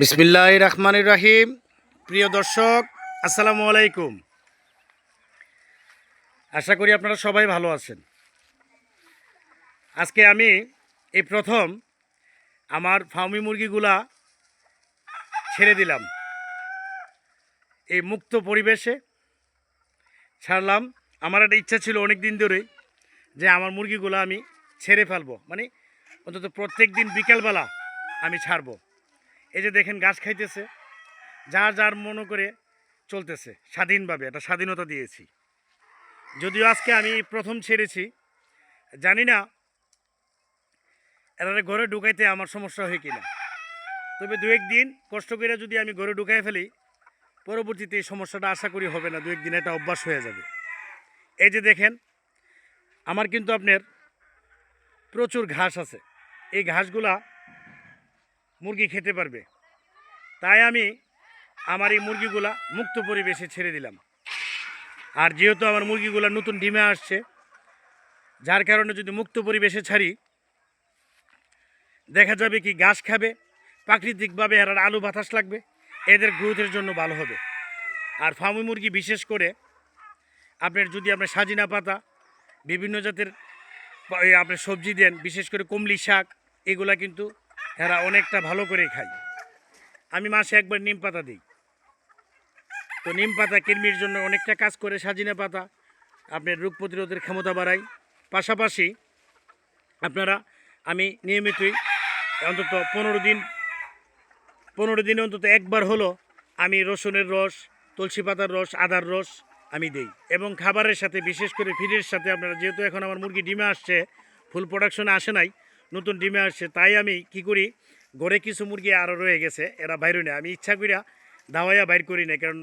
বিসমিল্লাহ রহমান রাহিম। প্রিয় দর্শক, আসসালামু আলাইকুম। আশা করি আপনারা সবাই ভালো আছেন। আজকে আমি এই প্রথম আমার ফার্মি মুরগিগুলা ছেড়ে দিলাম। এই মুক্ত পরিবেশে ছাড়লাম। আমার একটা ইচ্ছা ছিল অনেক দিন ধরেই যে আমার মুরগিগুলো আমি ছেড়ে ফেলব। মানে অন্তত প্রত্যেক দিন বিকেলবেলা আমি ছাড়বো। এই যে দেখেন ঘাস খাইতেছে। যার যার মনে করে চলতেছে, স্বাধীনভাবে একটা স্বাধীনতা দিয়েছি। যদিও আজকে আমি প্রথম ছেড়েছি, জানি না এরা ঘরে ঢুকাইতে আমার সমস্যা হয় কিনা। তবে দু একদিন কষ্ট করে যদি আমি ঘরে ঢুকাই ফেলি, পরবর্তীতে এই সমস্যাটা আশা করি হবে না, দু একদিন এটা অভ্যাস হয়ে যাবে। এই যে দেখেন, আমার কিন্তু আপনার প্রচুর ঘাস আছে। এই ঘাসগুলা মুরগি খেতে পারবে। তাই আমি আমার এই মুরগিগুলা মুক্ত পরিবেশে ছেড়ে দিলাম। আর যেহেতু আমার মুরগিগুলা নতুন ডিমে আসছে, যার কারণে যদি মুক্ত পরিবেশে ছাড়ি, দেখা যাবে কি ঘাস খাবে, প্রাকৃতিকভাবে এর আলু বাতাস লাগবে, এদের গ্রোথের জন্য ভালো হবে। আর ফার্মি মুরগি বিশেষ করে আপনার যদি আপনার সাজিনা পাতা, বিভিন্ন জাতের আপনার সবজি দেন, বিশেষ করে কমলি শাক, এগুলা কিন্তু এরা অনেকটা ভালো করে খায়। আমি মাসে একবার নিম পাতা দিই। তো নিম পাতা কৃমির জন্য অনেকটা কাজ করে সাজিনা পাতা আপনার রোগ প্রতিরোধের ক্ষমতা বাড়ায় পাশাপাশি আপনারা, আমি নিয়মিতই অন্তত পনেরো দিন, পনেরো দিনে অন্তত একবার হলো আমি রসুনের রস, তুলসী পাতার রস, আদার রস আমি দেই। এবং খাবারের সাথে, বিশেষ করে ফিডের সাথে আপনারা, যেহেতু এখন আমার মুরগি ডিমে আসছে, ফুল প্রোডাকশনে আসে নাই নতুন ডিমে আসছে, তাই আমি কি করি, ঘরে কিছু মুরগি আরও রয়ে গেছে, এরা বাইরে নেই আমি ইচ্ছা করিয়া দাওয়াইয়া বাইর করি না কারণ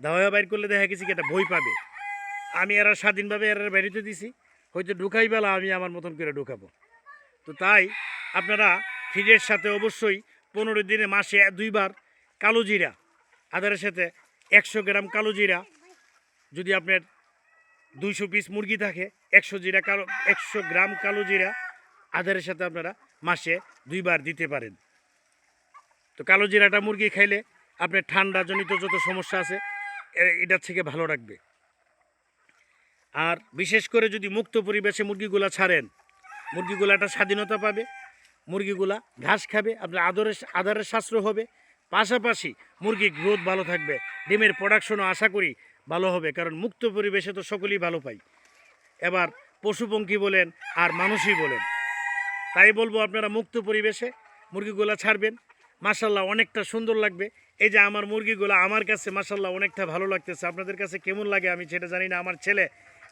দাওয়াইয়া বাইর করলে দেখা গেছে কি একটা ভয় পাবে। আমি এরা স্বাধীনভাবে এরা বেরিতে দিছি, হয়তো ঢুকাই বেলা আমি আমার মতন করে ঢুকাবো। তো তাই আপনারা ফিডের সাথে অবশ্যই পনেরো দিনে মাসে দুইবার কালো জিরা, আদারের সাথে একশো গ্রাম কালো জিরা, যদি আপনার দুইশো পিস মুরগি থাকে, একশো জিরা কালো, একশো গ্রাম কালো জিরা আদারের সাথে আপনারা মাসে দুইবার দিতে পারেন। তো কালো জিরাটা মুরগি খাইলে আপনার ঠান্ডা জনিত যত সমস্যা আছে এটার থেকে ভালো রাখবে। আর বিশেষ করে যদি মুক্ত পরিবেশে মুরগিগুলা ছাড়েন মুরগিগুলা একটা স্বাধীনতা পাবে, মুরগিগুলা ঘাস খাবে, আপনার আদরের আদারের সাশ্রয় হবে, পাশাপাশি মুরগির গ্রোথ ভালো থাকবে, ডিমের প্রোডাকশনও আশা করি ভালো হবে, কারণ মুক্ত পরিবেশে তো সকলেই ভালো পাই এবার পশুপঙ্খী বলেন আর মানুষই বলেন। তাই বলব আপনারা মুক্ত পরিবেশে মুরগিগুলা ছাড়বেন। মাসাল্লাহ অনেকটা সুন্দর লাগবে। এই যে আমার মুরগিগুলো আমার কাছে মাসাল্লাহ অনেকটা ভালো লাগতেছে। আপনাদের কাছে কেমন লাগে আমি সেটা জানি না। আমার ছেলে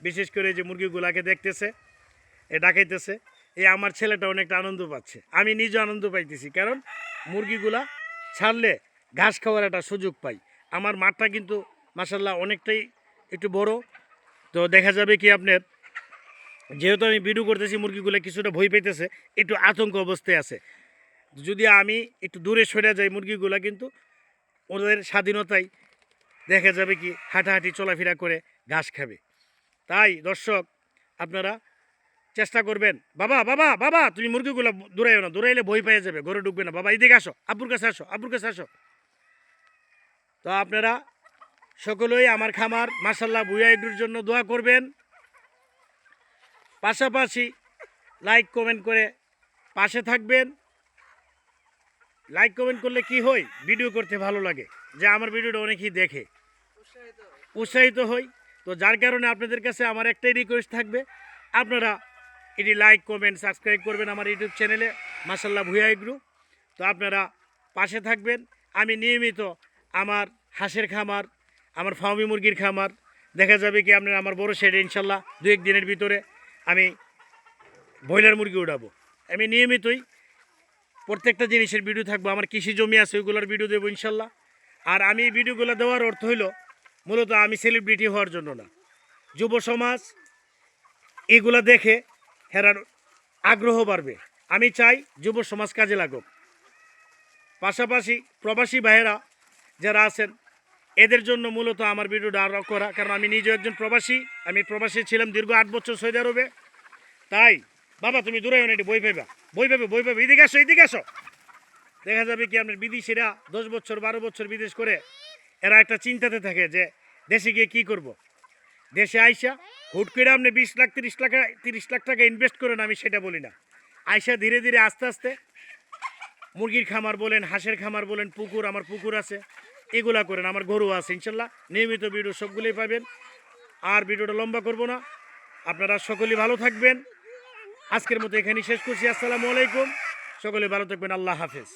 বিশেষ করে যে মুরগিগুলাকে দেখতেছে, এ ডাকাইতেছে এই আমার ছেলেটা অনেকটা আনন্দ পাচ্ছে। আমি নিজে আনন্দ পাইতেছি। কারণ মুরগিগুলা ছাড়লে ঘাস খাওয়ার একটা সুযোগ পাই। আমার মাঠটা কিন্তু মাসাল্লাহ অনেকটাই একটু বড়। তো দেখা যাবে কি আপনার যেহেতু আমি ভিডিও করতেছি, মুরগিগুলো কিছুটা ভয় পেতেছে, একটু আতঙ্ক অবস্থায় আছে। যদি আমি একটু দূরে সরে যাই মুরগিগুলা কিন্তু ওদের স্বাধীনতায় দেখা যাবে কি হাঁটাহাঁটি, চলাফেরা করে ঘাস খাবে। তাই দর্শক, আপনারা চেষ্টা করবেন। বাবা বাবা বাবা, তুমি মুরগিগুলো দূরাইও না, দূরাইলে ভয় পেয়ে যাবে, ঘরে ঢুকবে না। বাবা, এদিকে আসো, আব্বুর কাছে আসো, আব্বুর কাছে আসো। তো আপনারা সকলেই আমার খামার মাসাল্লাহ ভুয়াইডুর জন্য দোয়া করবেন। পাশাপাশি লাইক কমেন্ট করে পাশে থাকবেন। লাইক কমেন্ট করলে কি হয়? ভিডিও করতে ভালো লাগে। যে আমার ভিডিওটা অনেকেই দেখে। উৎসাহিত হই। তো যার কারণে আপনাদের কাছে আমার একটাই রিকোয়েস্ট থাকবে। আপনারা এটি লাইক কমেন্ট সাবস্ক্রাইব করবেন আমার ইউটিউব চ্যানেলে মাসাল্লাহ ভুয়া এগ্রু। তো আপনারা পাশে থাকবেন। আমি নিয়মিত আমার হাঁসের খামার, আমার ফার্মি মুরগির খামার, দেখা যাবে কি আপনার আমার বড় শেডে ইনশাল্লাহ দু এক দিনের ভিতরে আমি ব্রয়লার মুরগি উঠাবো আমি নিয়মিতই প্রত্যেকটা জিনিসের ভিডিও থাকব। আমার কৃষি জমি আছে, ওইগুলোর ভিডিও দেবো ইনশাল্লাহ। আর আমি এই ভিডিওগুলো দেওয়ার অর্থ হইল, মূলত আমি সেলিব্রিটি হওয়ার জন্য না। যুব সমাজ এগুলা দেখে হেরার আগ্রহ বাড়বে। আমি চাই যুব সমাজ কাজে লাগুক। পাশাপাশি প্রবাসী ভাইয়েরা যারা আছেন এদের জন্য মূলত আমার ভিডিওটা আরও করা কারণ আমি নিজেও একজন প্রবাসী, আমি প্রবাসী ছিলাম দীর্ঘ আট বছর সৌদি আরবে। তাই, বাবা, তুমি দূরে এটি বই পাইবা। বই পাবে বই পাবে এদিকে আসো এদিকে আসো। দেখা যাবে কি আপনার বিদেশিরা দশ বছর, বারো বছর বিদেশ করে এরা একটা চিন্তাতে থাকে যে দেশে গিয়ে কী করব। দেশে আইসা হুট করে আপনি বিশ লাখ, তিরিশ লাখ তিরিশ লাখ টাকা ইনভেস্ট করেন, আমি সেটা বলি না। আইসা ধীরে ধীরে আস্তে আস্তে মুরগির খামার বলেন, হাঁসের খামার বলেন, পুকুর, আমার পুকুর আছে। এগুলা করেন, আমার গরু আছে, ইনশাল্লাহ। নিয়মিত ভিডিও সবগুলোই পাবেন। আর ভিডিওটা লম্বা করব না। আপনারা সকলেই ভালো থাকবেন। আজকের মতো এখানেই শেষ করছি। আসসালামু আলাইকুম। সকলে ভালো থাকবেন। আল্লাহ হাফেজ।